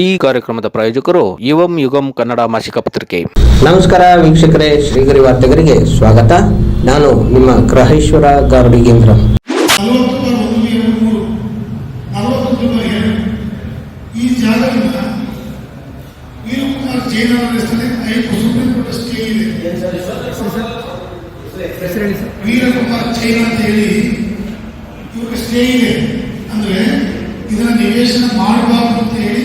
ಈ ಕಾರ್ಯಕ್ರಮದ ಪ್ರಾಯೋಜಕರು ಯುವಂ ಯುಗಂ ಕನ್ನಡ ಮಾಸಿಕ ಪತ್ರಿಕೆ. ನಮಸ್ಕಾರ ವೀಕ್ಷಕರೇ ಶ್ರೀಗರಿ ವಾರ್ತೆಗರಿಗೆ ಸ್ವಾಗತ. ನಾನು ನಿಮ್ಮ ಗ್ರಹೇಶ್ವರ ಗಾರ್ಡಿಗೇಂದ್ರ ಈ ಜಾಗವನ್ನು ವೀರಕುಮಾರ್ ಜೈನ ನಡೆಸ್ತಾನೆ ಐದು ಸುಪ್ರೀಂ ಕೋರ್ಟ್ ಸ್ಟೇ ಇದೆ ವೀರಕುಮಾರ್ ಜೈನ್ ಅಂತ ಹೇಳಿ. ಇವ್ರಿಗೆ ಸ್ಟೇ ಇದೆ. ಅಂದ್ರೆ ಇದನ್ನ ನಿವೇಶನ ಮಾಡಬಾರ್ದು ಅಂತ ಹೇಳಿ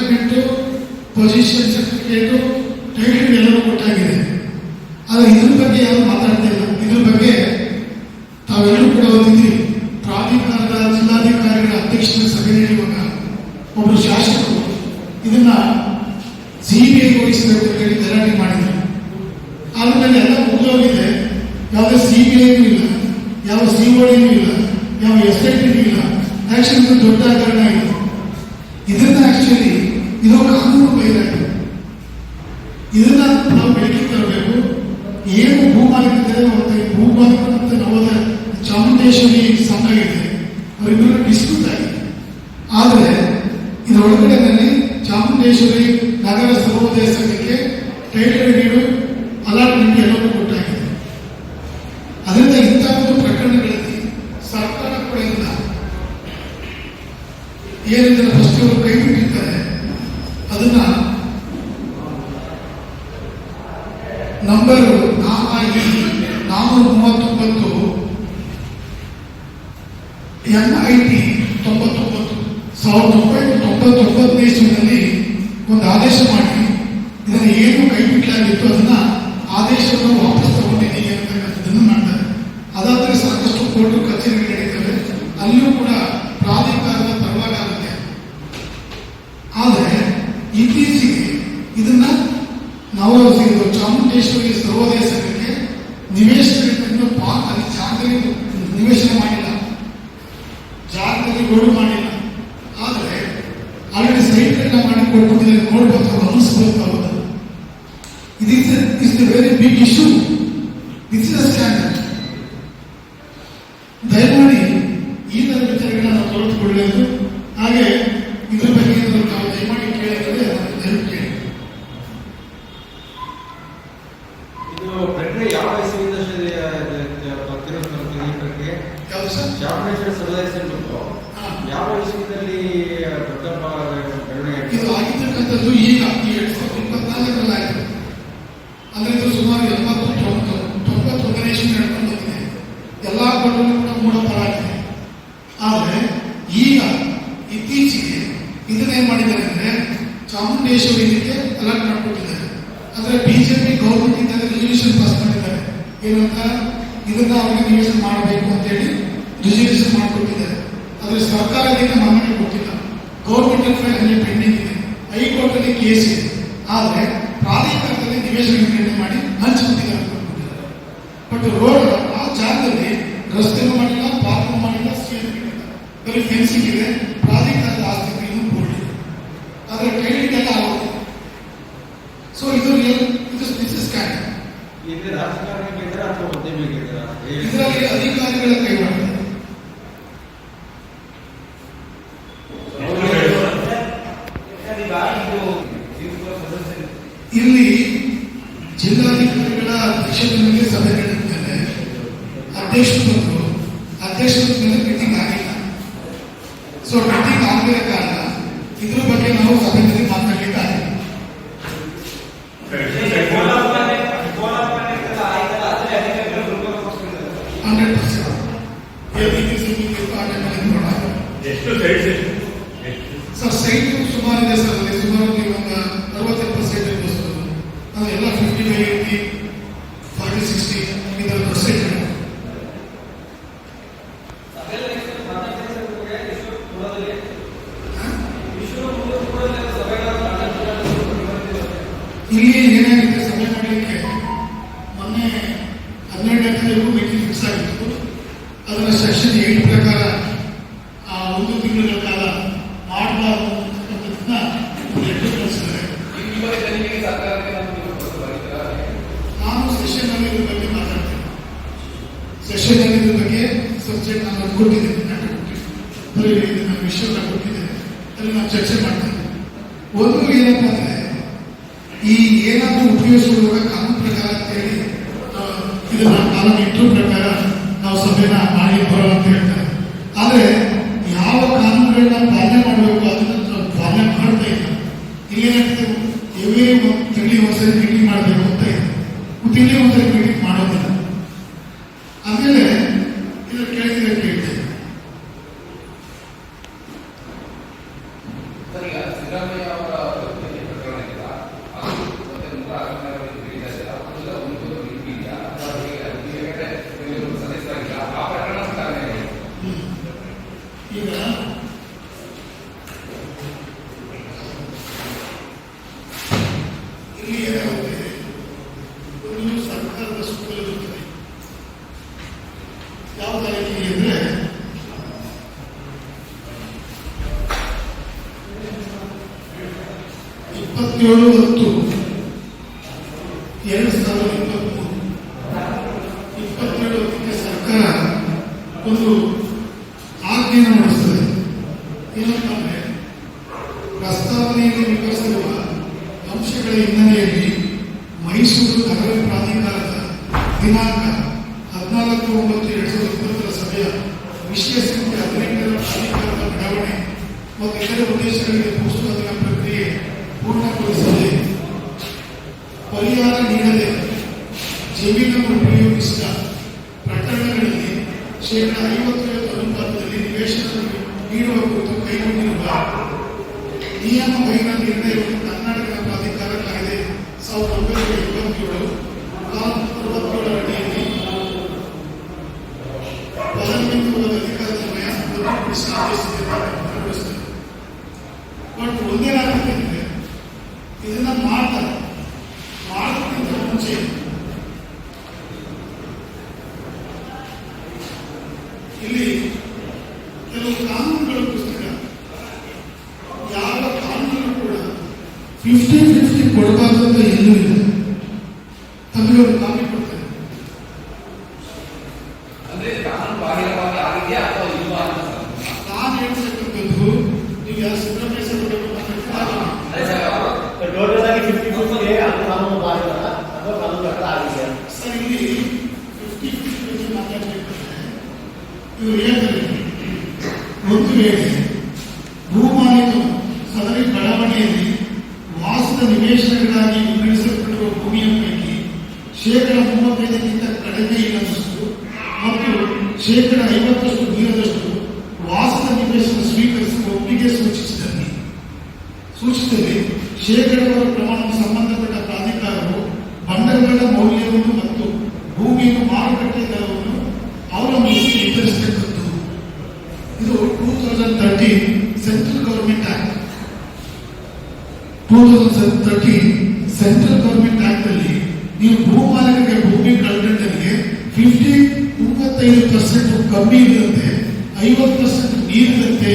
ಸರ್ಟಿಫಿಕೇಟು ಪೊಸಿಷನ್ ಸರ್ಟಿಫಿಕೇಟು ಟೈಟಲ್ ಎಲ್ಲರೂ ಕೊಟ್ಟಾಗಿದೆ ಆದರೆ ಇದ್ರ ಬಗ್ಗೆ ಯಾರು ಮಾತಾಡ್ತಾ ಒಂದು ಆದೇಶ ಮಾಡಿ. ಇದನ್ನು ಏನು ಕೈ ಬಿಟ್ಟಲಾಗಿತ್ತು ಅದನ್ನ ಆದೇಶವನ್ನು ವಾಪಸ್ ತಗೊಂಡಿದ್ದೀನಿ ಅಂತಕ್ಕಂಥದ್ದನ್ನು ಮಾಡ್ತಾರೆ. ಅದಾದ್ರೆ ಸಾಕಷ್ಟು ಕೋರ್ಟು ಕಚೇರಿ ನಡೀತವೆ. ಅಲ್ಲೂ ಕೂಡ ಒಳ್ಳೆಯದು ಹಾಗೆ ಕಾಂಪಿಟೇಷನ್ ಇದಕ್ಕೆ ಮಾಡಿಕೊಟ್ಟಿದ್ದಾರೆ. ಆದರೆ ಬಿಜೆಪಿ ಗೌರ್ಮೆಂಟ್ ಇಂದ ರೆಸಲ್ಯೂಷನ್ ಪಾಸ್ ಮಾಡಿದ್ದಾರೆ. ಏನಂತ? ಇದನ್ನ ಅವ್ರಿಗೆ ನಿವೇಶನ್ ಮಾಡಬೇಕು ಅಂತೇಳಿ ರೆಸೊಲ್ಯೂಷನ್ ಮಾಡಿಕೊಟ್ಟಿದ್ದಾರೆ. ಆದರೆ ಸರ್ಕಾರ ಇದಕ್ಕೆ ಮನವಿ ಕೊಟ್ಟಿಲ್ಲ. ಗೌರ್ಮೆಂಟ್ ಫೈಲ್ ಅಲ್ಲಿ ಪೆಂಡಿಂಗ್ ಇದೆ. ಹೈಕೋರ್ಟ್ ಅಲ್ಲಿ ಕೇಸ್ ಇದೆ. ಆದರೆ ಪ್ರಾಧಿಕಾರದಲ್ಲಿ ನಿವೇಶನ ವಿಂಗಡಣೆ ಮಾಡಿ ಹಂಚಿಕೊಟ್ಟಿದ್ದಾರೆ ಬಟ್ ರೋಡ್ ಆ ಜಾಗದಲ್ಲಿ ರಸ್ತೆನೂ ಮಾಡಿಲ್ಲ ಪಾರ್ಕ್ ಮಾಡಿಲ್ಲ ಸ್ಟೇಟ್ ಬರೀ ಫೆನ್ಸಿಂಗ್ ಇದೆ. Gloria a Dios, dígame. Session ಇದ್ರ ಬಗ್ಗೆ ಸಬ್ಜೆಕ್ಟ್ ನಾನು ಕೊಟ್ಟಿದ್ದೇನೆ ನಾನು. ಬರೀ ನನ್ನ ವಿಷಯನ ಕೊಟ್ಟಿದ್ದೇನೆ. ಅಲ್ಲಿ ನಾವು ಚರ್ಚೆ ಮಾಡ್ತೇನೆ. ಒಂದು ಏನಪ್ಪ ಅಂದ್ರೆ ಈ ಏನಾದರೂ ಉಪಯೋಗಿಸುವಾಗ ಕಾನೂನು ಪ್ರಕಾರ ಅಂತ ಹೇಳಿ ಆ, ಇದನ್ನ ಕಾನೂನು ಇಟ್ಟು ಪ್ರಕಾರ ನಾವು ಸಭೆನ ಮಾಡಿ ಬರೋ ಅಂತ ಹೇಳ್ತಾರೆ. ಆದರೆ ಯಾವ ಕಾನೂನುಗಳನ್ನ ಪಾಲನೆ ಮಾಡಬೇಕು ಅದನ್ನ ನಾವು ಪಾಲನೆ ಮಾಡ್ತಾ ಇಲ್ಲ. ಇಲ್ಲಿ ಇಪ್ಪತ್ತೇಳು ಹತ್ತು ಎರಡು ಸಾವಿರದ ಇಪ್ಪತ್ತು ಇಪ್ಪತ್ತೇಳು ಹತ್ತಕ್ಕೆ ಸರ್ಕಾರ ಒಂದು ಆಜ್ಞೆಯನ್ನು ನಡೆಸುತ್ತದೆ ಏನಂತಂದ್ರೆ, ಪ್ರಸ್ತಾವನೆಯಲ್ಲಿ ವಿವರಿಸಿರುವ ಅಂಶಗಳ ಹಿನ್ನೆಲೆಯಲ್ಲಿ ಮೈಸೂರು ನಗರ ಪ್ರಾಧಿಕಾರದ ದಿನಾಂಕ ಹದಿನಾಲ್ಕು ಒಂಬತ್ತು, ಎರಡು ಸಾವಿರದ ಇಪ್ಪತ್ತರ ಸಭೆಯ ವಿಷಯ ಸಂಖ್ಯೆ ಪ್ರಾಧಿಕಾರದ ಬಡಾವಣೆ ಮತ್ತು ಇತರ ಉದ್ದೇಶಗಳಿಗೆ ಕರ್ನಾಟಕ ಪ್ರಾಧಿಕಾರ ಕಾಯ್ದೆ ಸಾವಿರದ ಒಂಬೈನೂರ ಅರವತ್ತೇಳರ ಅಡಿಯಲ್ಲಿ ಪ್ರಾರಂಭಿಕವಾದ ಅಧಿಕಾರ ಸಮಯ ಒಂದೇನಾಗುತ್ತೆ ಅಂದ್ರೆ ಇದನ್ನ ಮಾಡ್ತಾರೆ ಮಾಡೋದಕ್ಕಿಂತ ಮುಂಚೆ ಇಲ್ಲಿ ಕೆಲವು ಕಾನೂನುಗಳ ಪುಸ್ತಕ ಯಾವ ಕಾನೂನು ಕೂಡ ಫಿಫ್ಟಿ ಫಿಫ್ಟಿ ಕೊಡಬಾರ್ದು ಅಂತ ಎಲ್ಲೂ ಇಲ್ಲ ತಮಗೆ ಒಂದು ಕಾಪಿ ಕೊಡ್ತಾರೆ ನಾನು ಹೇಳ್ತಕ್ಕಂಥದ್ದು ನೀವು ಯಾರು ಸಿದ್ದರಾಮಯ್ಯ ಸರ್ ಬಗ್ಗೆ ಮಾತಾಡ್ತೀರಾ? ಟೋಟಲ್ ಆಗಿ ಫಿಫ್ಟಿ ಫಿಫ್ಟಿ ಅದು ಕಾನೂನು ಮಾಡಿದಾರ ಅಥವಾ ಕಾನೂನು ಪ್ರಕಾರ ಆಗಿದೆ ಸರ್ ಇಲ್ಲಿ ಫಿಫ್ಟಿ ಫಿಫ್ಟಿ ಬಗ್ಗೆ ಮಾತಾಡಬೇಕಂದ್ರೆ ಇವರು ಹೇಳ್ತಾರೆ ಒಂದು ವೇಳೆ ಭೂಮಾಲೀಕರು ಸದರಿ ಬಡಾವಣೆಯಲ್ಲಿ ವಾಸದ ನಿವೇಶನಗಳಾಗಿ ವಿಂಗಡಿಸಲ್ಪಟ್ಟಿರುವ ಭೂಮಿಯ ಪೈಕಿ ಶೇಕಡ ಮೂವತ್ತೈದಕ್ಕಿಂತ ಸೂಚಿಸಿದಲ್ಲಿ ಶೇಕಡಾವಾರು ಪ್ರಮಾಣ ಸಂಬಂಧಪಟ್ಟ ಪ್ರಾಧಿಕಾರವು ಬಂಡವಾಳ ಮೌಲ್ಯವನ್ನು ಮತ್ತು ಭೂಮಿಯ ಮಾರುಕಟ್ಟೆ ದರವನ್ನು ಅವಲಂಬಿಸಿ ನಿರ್ಧರಿಸತಕ್ಕದ್ದು ಇದು two thousand thirteen central government act two thousand thirteen central government act ಅಲ್ಲಿ ನೀವು ಭೂಮಾಲೀಕರಿಗೆ ಭೂಮಿ ಕಳೆದಿದ್ದರಿಗೆ ಫಿಫ್ಟಿ ಮೂವತ್ತೈದು ಪರ್ಸೆಂಟ್ ಕಮ್ಮಿ ಇರುತ್ತೆ, ಐವತ್ತು ಪರ್ಸೆಂಟ್ ನೀರಿರುತ್ತೆ.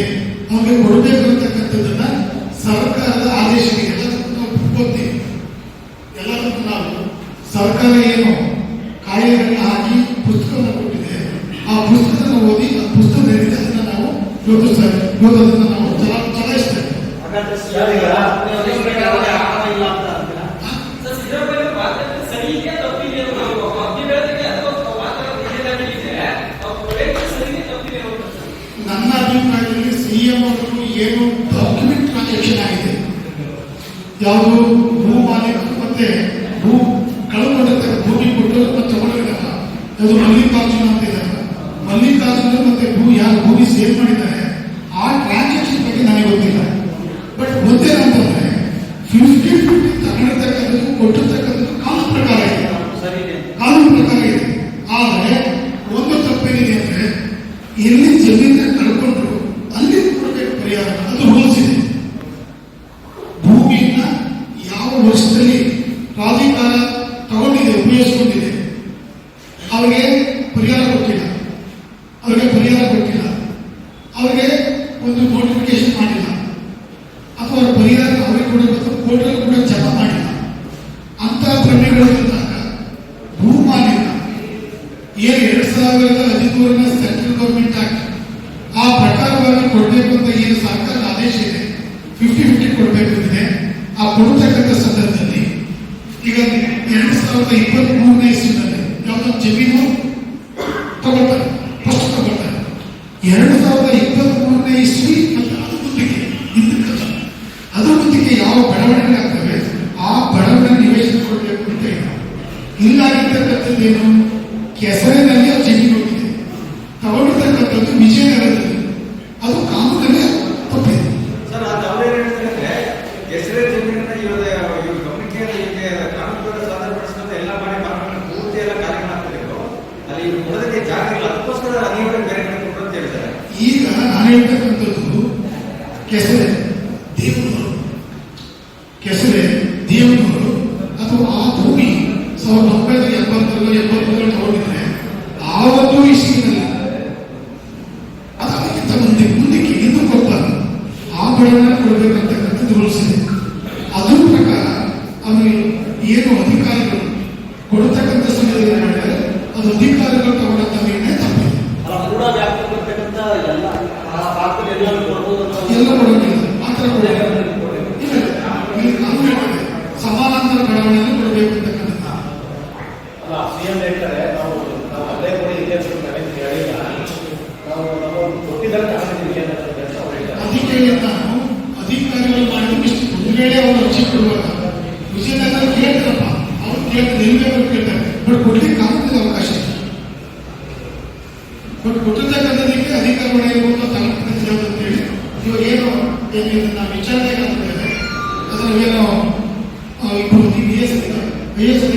ಅವ್ರಿಗೆ ಕೊಡಬೇಕು ಅಂತಕ್ಕಂಥದ್ದನ್ನ ಸರ್ಕಾರದ ಆದೇಶಕ್ಕೆ ಎಲ್ಲದಕ್ಕೂ ನಾವು ಒಪ್ಕೋತೀವಿ ಎಲ್ಲದಕ್ಕೂ ನಾವು ಸರ್ಕಾರ ಏನು ಕಾಯ್ದೆಗಳನ್ನ ಹಾಕಿ ಪುಸ್ತಕವನ್ನು ಕೊಟ್ಟಿದೆ. ಆ ಪುಸ್ತಕವನ್ನು ಓದಿ ಆ ಪುಸ್ತಕ ಏನಿದೆ ಅದನ್ನ ನಾವು ಯೋಚಿಸ್ತೇವೆ ನಾವು ಚಲಾ ಚಲಾಯಿಸ್ತೇವೆ? ನನ್ನ ಅಭಿಪ್ರಾಯದಲ್ಲಿ ಸಿಎಂ ಅವರು ಏನು ಡಾಕ್ಯುಮೆಂಟ್ ಆಗಿದೆ. ಯಾವುದು ಭೂ ಮಾಲೀಕರು ಮತ್ತೆ ಭೂ ಕಳೆದುಕೊಂಡಿರ್ತಾರೆ ಭೂಮಿ ಕೊಟ್ಟರು ಮತ್ತೆ ಅದು ಮಲ್ಲಿಕಾರ್ಜುನ ಅಂತ ಇದ್ದಾರೆ. ಮಲ್ಲಿಕಾರ್ಜುನ ಮತ್ತೆ ಭೂ ಯಾರು ಭೂಮಿ ಸೇವ್ ಮಾಡಿದ್ದಾರೆ, ಆ ಟ್ರಾನ್ಸಾಕ್ಷನ್ ಬಗ್ಗೆ ನನಗೆ ಗೊತ್ತಿಲ್ಲ. ಬಟ್ ಗೊತ್ತೇನಂತಂದ್ರೆ ಫಿಫ್ಟಿ ಫಿಫ್ಟಿ ತಗೊಂಡಿರ್ತಕ್ಕಂಥದ್ದು, ಕೊಟ್ಟಿರ್ತಕ್ಕಂಥದ್ದು ಸಾವಿರದ ಹದಿಮೂರನ ಸೆಂಟ್ರಲ್ ಗೌರ್ಮೆಂಟ್ ಆಕ್ಟ್ ಆ ಪ್ರಕಾರವಾಗಿ ಕೊಡಬೇಕು ಅಂತ ಏನು ಸರ್ಕಾರದ ಆದೇಶ ಇದೆ ಫಿಫ್ಟಿ ಫಿಫ್ಟಿ ಕೊಡಬೇಕು ಅಂತಿದೆ ಆ ಕೊಡ್ತಕ್ಕಂಥ ಸಂದರ್ಭದಲ್ಲಿ ಈಗ ಎರಡು ಸಾವಿರದ ಇಪ್ಪತ್ತ್ ಮೂರನೇ ಇಸ್ವಿನಲ್ಲಿ ಯಾವುದೋ ಜಮೀನು വേണ്ടി vino al portugués, ellos se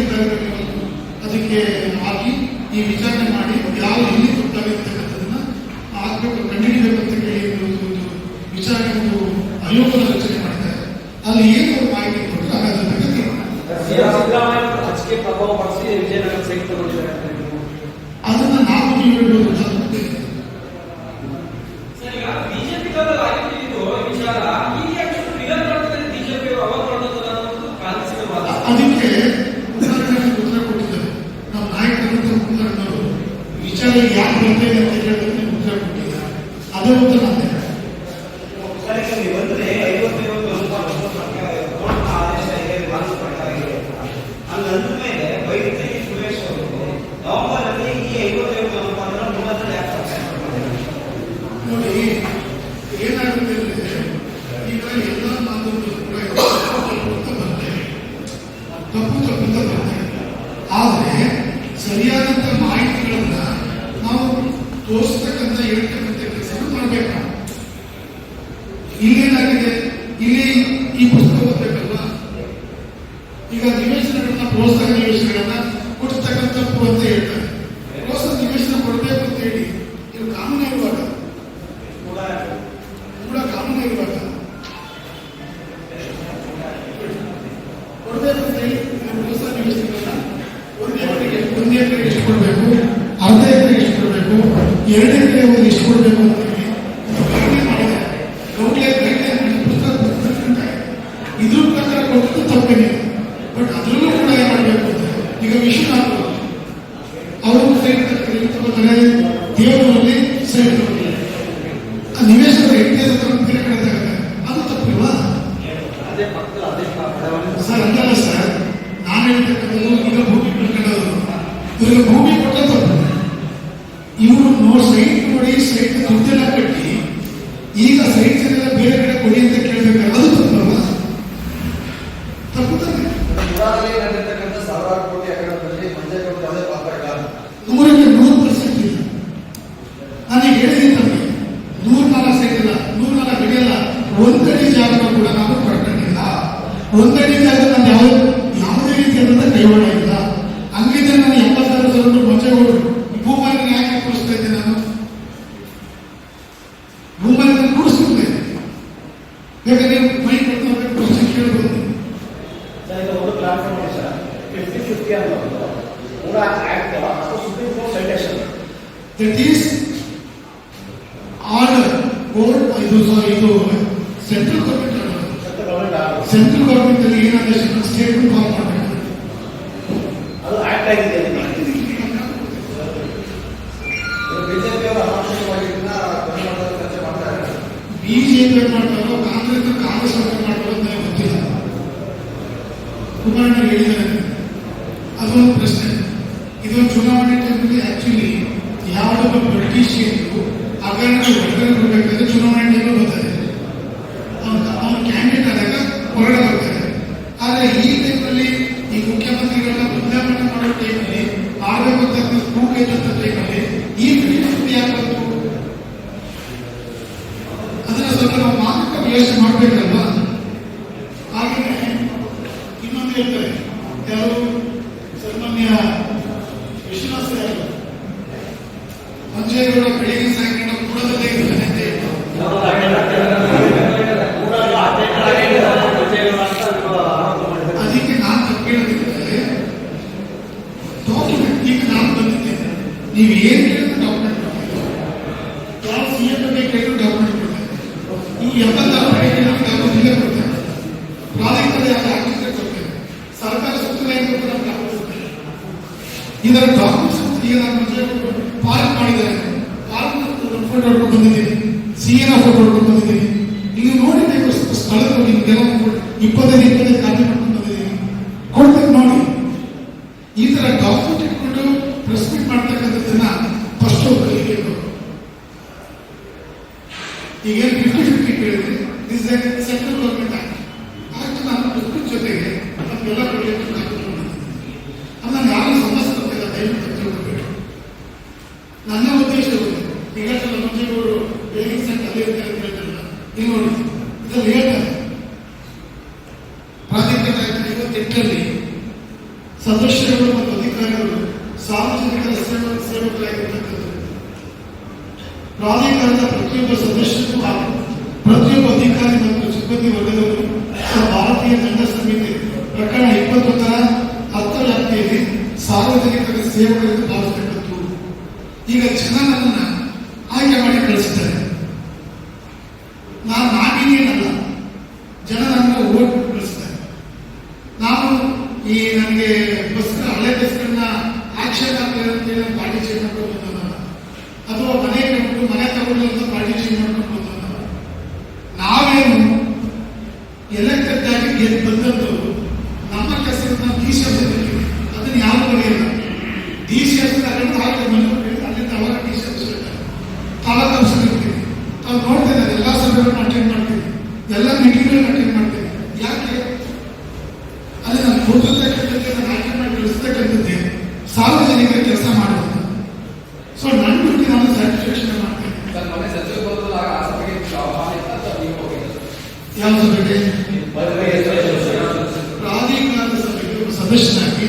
ವಿಚಾರ ಯಾಕೆ ಬರ್ತೇನೆ ಅಂತ ಕೇಳಿದ್ರೆ ಅದೇ ಉತ್ತರ dos años en la. ഒന്നടിക്കുന്ന బీజేపీ అంటారు కాంగ్రెస్ కాంగ్రెస్ ಇರ್ತಾರೆ ಕೆಲವರು ಸನ್ಮಾನ್ಯ ವಿಶ್ವಾಸ ಮಂಜೇಗೌಡ ಬೆಳಿಗ್ಗೆ ಸಾಯಂಕಾಲ ಕೊಟ್ಟಿದ್ದೀರಿ ಸಿ ಎನ್ ಎಫ್ ಕೊಟ್ಟಿದ್ದೀರಿ ಈಗ ನೋಡಿದ್ದೇವೆ ಸ್ಥಳಗಳು ನಿಮಗೆಲ್ಲ ಇಪ್ಪತ್ತೈದು ಇಪ್ಪತ್ತೈದು ಕಾಪಿ తిట్టండి సదస్సులు మన అధికారులు సార్వజనిక సేవ సేవకులైనటువంటి ప్రాధికారత ప్రతి ఒక్క సదస్సుకు ప్రతి ఒక్క అధికారి ಮತ್ತು ಸಿಬ್ಬಂದಿ ವರ್ಗದವರು ಭಾರತೀಯ ದಂಡ ಸಮಿತಿ ಪ್ರಕರಣ ಇಪ್ಪತ್ತೊಂದರ ಹತ್ತು ವ್ಯಾಪ್ತಿಯಲ್ಲಿ ಸಾರ್ವಜನಿಕರ ಸೇವೆಗಳನ್ನು ಭಾವಿಸಬೇಕು ಈಗ ಜನರನ್ನ ಆಯ್ಕೆ ಮಾಡಿ ಕಳಿಸ ಮಾಡಿಕೊಂಡು ಮನೆ ತಗೊಂಡು ಪ್ರಾಧಿಕಾರದ ಸಭೆಗೂ ಸದಸ್ಯನಾಗಿ